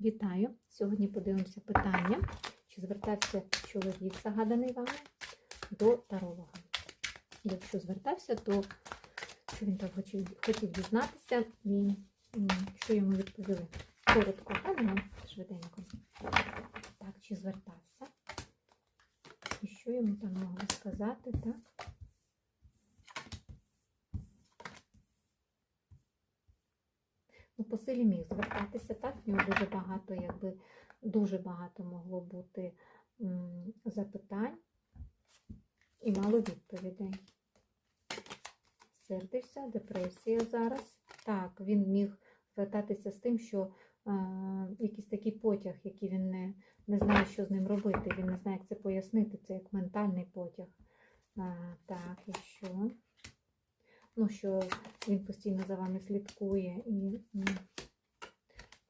Вітаю! Сьогодні подивимося питання, чи звертався чоловік, загаданий вами, до таролога. Якщо звертався, то що він там хотів, дізнатися і що йому відповіли. Коротко, правильно? Швиденько. Так, чи звертався? І що йому там могли сказати, так? Ну, по силі міг звертатися, так? В нього дуже багато, якби дуже багато могло бути запитань і мало відповідей. Сердився, депресія зараз. Так, він міг звертатися з тим, що е, якийсь такий потяг, який він не, не знає, що з ним робити. Він не знає, як це пояснити. Це як ментальний потяг. Е, так, і що? Ну, що він постійно за вами слідкує і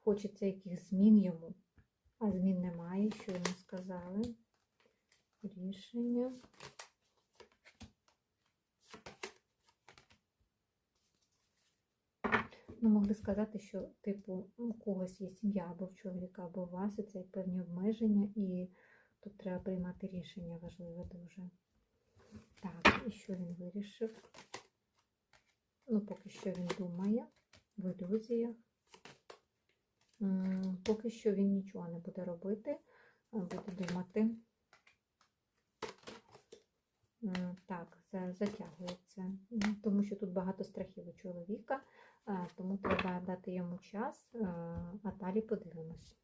хочеться якихось змін йому, а змін немає, що йому сказали. Рішення. Ну, могли сказати, що, типу, у когось є сім'я або в чоловіка, або у вас, і це певні обмеження, і тут треба приймати рішення важливе дуже. Так, і що він вирішив? Ну, поки що він думає в ілюзіях. Поки що він нічого не буде робити, буде думати. Так, затягується, тому що тут багато страхів у чоловіка, тому треба дати йому час, а а далі подивимось.